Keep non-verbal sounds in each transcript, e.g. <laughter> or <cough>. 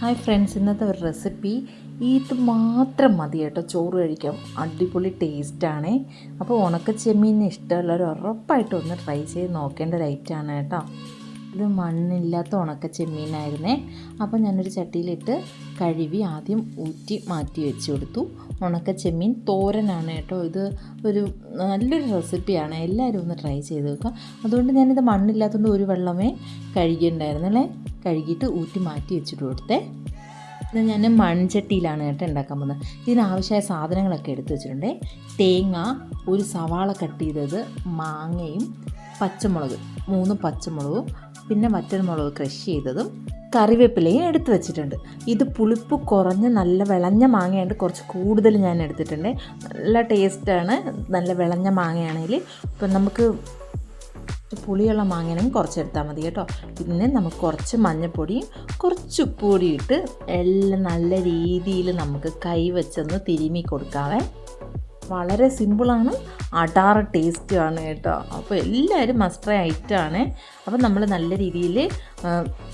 Hi friends ഇന്നത്തെ ഒരു recipe ഇത് മാത്രം മതി കേട്ടോ. ചോറ് കഴിക്കാം അടിപൊളി ടേസ്റ്റാണേ അപ്പോൾ ഉണക്ക ചെമ്മീൻ ഇഷ്ടമുള്ളവർ ഉറപ്പായിട്ടും ഒന്ന് ട്രൈ ചെയ്ത് നോക്കേണ്ട ഒരു ഐറ്റമാണ് കേട്ടോ. ഇത് മണ്ണില്ലാത്ത ഉണക്ക ചെമ്മീനായിരുന്നേ. അപ്പോൾ ഞാനൊരു ചട്ടിയിലിട്ട് കഴുകി ആദ്യം ഊറ്റി മാറ്റി വെച്ച് കൊടുത്തു. ഉണക്ക ചെമ്മീൻ തോരനാണ് കേട്ടോ. ഇത് ഒരു നല്ലൊരു റെസിപ്പിയാണ്. എല്ലാവരും ഒന്ന് ട്രൈ ചെയ്ത് നോക്കുക. അതുകൊണ്ട് ഞാനിത് മണ്ണില്ലാത്തതുകൊണ്ട് ഒരു വെള്ളമേ കഴുകിയിട്ടുണ്ടായിരുന്നല്ലേ കഴുകിയിട്ട് ഊറ്റി മാറ്റി വെച്ചിട്ട് കൊടുത്തേ. ഇത് ഞാൻ മൺചട്ടിയിലാണ് കേട്ടോ ഉണ്ടാക്കാൻ പോകുന്നത്. ഇതിനാവശ്യമായ സാധനങ്ങളൊക്കെ എടുത്തു വെച്ചിട്ടുണ്ട്. തേങ്ങ ഒരു സവാള കട്ട് ചെയ്തത് മാങ്ങയും പച്ചമുളക് മൂന്ന് പച്ചമുളകും പിന്നെ മറ്റൊരു മുളക് ക്രഷ് ചെയ്തതും കറിവേപ്പിലയും എടുത്തു വെച്ചിട്ടുണ്ട്. ഇത് പുളിപ്പ് കുറഞ്ഞ് നല്ല വിളഞ്ഞ മാങ്ങയുണ്ട് കുറച്ച് കൂടുതൽ ഞാൻ എടുത്തിട്ടുണ്ട്. നല്ല ടേസ്റ്റാണ് നല്ല വിളഞ്ഞ മാങ്ങയാണെങ്കിൽ ഇപ്പം നമുക്ക് പുളിയുള്ള മാങ്ങനെയും കുറച്ച് എടുത്താൽ മതി കേട്ടോ. പിന്നെ നമുക്ക് കുറച്ച് മഞ്ഞൾപ്പൊടിയും കുറച്ച് ഉപ്പുപൊടിയിട്ട് എല്ലാം നല്ല രീതിയിൽ നമുക്ക് കൈ വെച്ചൊന്ന് തിരുമ്മി കൊടുക്കാവേ. വളരെ സിമ്പിളാണ്. അടാറ് ടേസ്റ്റുമാണ് കേട്ടോ. അപ്പോൾ എല്ലാവരും മസ്റ്റർ ഐറ്റമാണ് അപ്പോൾ നമ്മൾ നല്ല രീതിയിൽ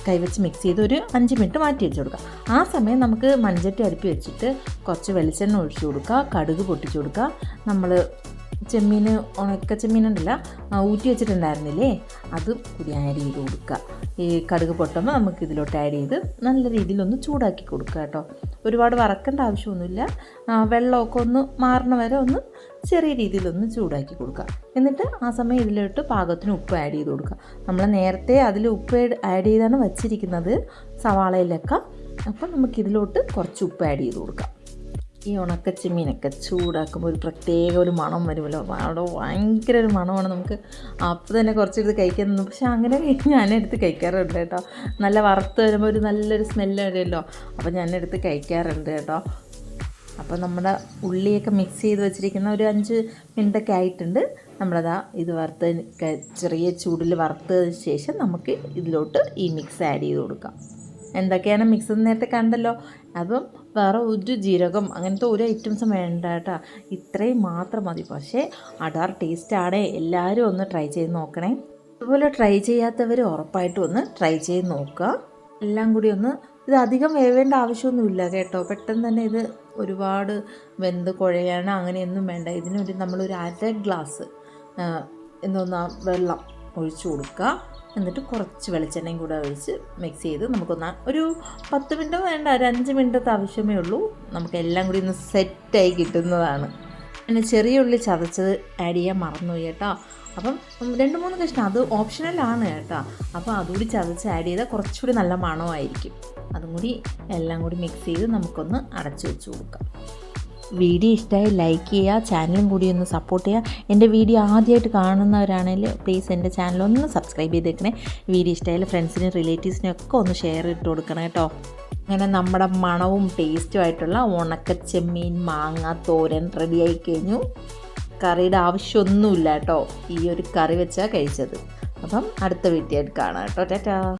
കൈവച്ച് മിക്സ് ചെയ്ത് ഒരു അഞ്ച് മിനിറ്റ് മാറ്റി വെച്ച് കൊടുക്കുക. ആ സമയം നമുക്ക് മൺചട്ടി അടുപ്പി വെച്ചിട്ട് കുറച്ച് വെളിച്ചെണ്ണ ഒഴിച്ചു കൊടുക്കുക. കടുക് പൊട്ടിച്ചു കൊടുക്കുക. നമ്മൾ ചെമ്മീൻ ഉണക്ക ചെമ്മീനുണ്ടല്ല ഊറ്റി വെച്ചിട്ടുണ്ടായിരുന്നില്ലേ? അത് കൂടി ആഡ് ചെയ്ത് കൊടുക്കുക. ഈ കടുക് പൊട്ടുമ്പോൾ നമുക്ക് ഇതിലോട്ട് ആഡ് ചെയ്ത് നല്ല രീതിയിലൊന്ന് ചൂടാക്കി കൊടുക്കുക കേട്ടോ. ഒരുപാട് വറക്കേണ്ട ആവശ്യമൊന്നുമില്ല. വെള്ളമൊക്കെ ഒന്ന് മാറണ വരെ ഒന്ന് ചെറിയ രീതിയിലൊന്ന് ചൂടാക്കി കൊടുക്കുക. എന്നിട്ട് ആ സമയം ഇതിലോട്ട് പാകത്തിന് ഉപ്പ് ആഡ് ചെയ്ത് കൊടുക്കുക. നമ്മൾ നേരത്തെ അതിൽ ഉപ്പ് ആഡ് ചെയ്താണ് വച്ചിരിക്കുന്നത് സവാളയിലൊക്കെ. അപ്പം നമുക്കിതിലോട്ട് കുറച്ച് ഉപ്പ് ആഡ് ചെയ്ത് കൊടുക്കാം. ഈ ഉണക്കച്ചെമ്മീനൊക്കെ ചൂടാക്കുമ്പോൾ ഒരു പ്രത്യേക ഒരു മണം വരുമല്ലോ. അവിടെ ഭയങ്കര ഒരു മണമാണ് നമുക്ക് അപ്പോൾ തന്നെ കുറച്ചെടുത്ത് കഴിക്കാൻ പക്ഷേ പക്ഷെ അങ്ങനെ <laughs> ഞാനെടുത്ത് കഴിക്കാറുണ്ട് കേട്ടോ. നല്ല വറുത്ത് വരുമ്പോൾ ഒരു നല്ലൊരു സ്മെല്ല് വരുമല്ലോ. അപ്പോൾ ഞാനെടുത്ത് കഴിക്കാറുണ്ട് കേട്ടോ. അപ്പോൾ നമ്മുടെ ഉള്ളിയൊക്കെ മിക്സ് ചെയ്ത് വെച്ചിരിക്കുന്ന ഒരു അഞ്ച് മിനിറ്റൊക്കെ ആയിട്ടുണ്ട്. നമ്മളതാ ഇത് വറുത്തതിന് ചെറിയ ചൂടിൽ വറുത്തതിന് ശേഷം നമുക്ക് ഇതിലോട്ട് ഈ മിക്സ് ആഡ് ചെയ്ത് കൊടുക്കാം. എന്തൊക്കെയാണ് മിക്സ് നേരത്തെ കണ്ടല്ലോ. അപ്പം വേറെ ഒരു ജീരകം അങ്ങനത്തെ ഒരു ഐറ്റംസും വേണ്ട കേട്ടോ ഇത്രയും മാത്രം മതി. പക്ഷേ അടാർ ടേസ്റ്റാണ് എല്ലാവരും ഒന്ന് ട്രൈ ചെയ്ത് നോക്കണേ. അതുപോലെ ട്രൈ ചെയ്യാത്തവർ ഉറപ്പായിട്ടും ഒന്ന് ട്രൈ ചെയ്ത് നോക്കുക. എല്ലാം കൂടി ഒന്ന് ഇത് അധികം വേവേണ്ട ആവശ്യമൊന്നുമില്ല കേട്ടോ. പെട്ടെന്ന് തന്നെ ഇത് ഒരുപാട് വെന്ത് കുഴയാണ്. അങ്ങനെയൊന്നും വേണ്ട. ഇതിനൊരു നമ്മളൊരു അര ഗ്ലാസ് എന്തോന്നാ വെള്ളം. ഒഴിച്ചു കൊടുക്കുക. എന്നിട്ട് കുറച്ച് വെളിച്ചെണ്ണയും കൂടെ ഒഴിച്ച് മിക്സ് ചെയ്ത് നമുക്കൊന്ന് ഒരു പത്ത് മിനിറ്റ് വേണ്ട ഒരു അഞ്ച് മിനിറ്റത്തെ ആവശ്യമേ ഉള്ളൂ. നമുക്ക് എല്ലാം കൂടി ഒന്ന് സെറ്റായി കിട്ടുന്നതാണ്. പിന്നെ ചെറിയ ഉള്ളി ചതച്ചത് ആഡ് ചെയ്യാൻ മറന്നു കേട്ടോ. അപ്പം രണ്ട് മൂന്ന് കഷ്ണം അത് ഓപ്ഷണലാണ് കേട്ടോ. അപ്പോൾ അതുകൂടി ചതച്ച് ആഡ് ചെയ്താൽ കുറച്ചുകൂടി നല്ല മണമായിരിക്കും. അതും കൂടി എല്ലാം കൂടി മിക്സ് ചെയ്ത് നമുക്കൊന്ന് അടച്ചു വെച്ച് കൊടുക്കാം. വീഡിയോ ഇഷ്ടമായി ലൈക്ക് ചെയ്യുക ചാനലും കൂടി ഒന്ന് സപ്പോർട്ട് ചെയ്യുക. എന്റെ വീഡിയോ ആദ്യമായിട്ട് കാണുന്നവരാണെങ്കിൽ പ്ലീസ് എന്റെ ചാനൽ ഒന്ന് സബ്സ്ക്രൈബ് ചെയ്തേക്കണേ. വീഡിയോ ഇഷ്ടമായാലും ഫ്രണ്ട്സിനും റിലേറ്റീവ്സിനും ഒക്കെ ഒന്ന് ഷെയർ ഇട്ട് കൊടുക്കണം കേട്ടോ. അങ്ങനെ നമ്മുടെ മണവും ടേസ്റ്റും ആയിട്ടുള്ള ഉണക്ക ചെമ്മീൻ മാങ്ങ തോരൻ റെഡിയായി കഴിഞ്ഞു. കറിയുടെ ആവശ്യമൊന്നുമില്ല കേട്ടോ. ഈ ഒരു കറി വെച്ചാൽ കഴിച്ചത്. അപ്പം അടുത്ത വീട്ടിലായിട്ട് കാണാം കേട്ടോ. ടാറ്റാ.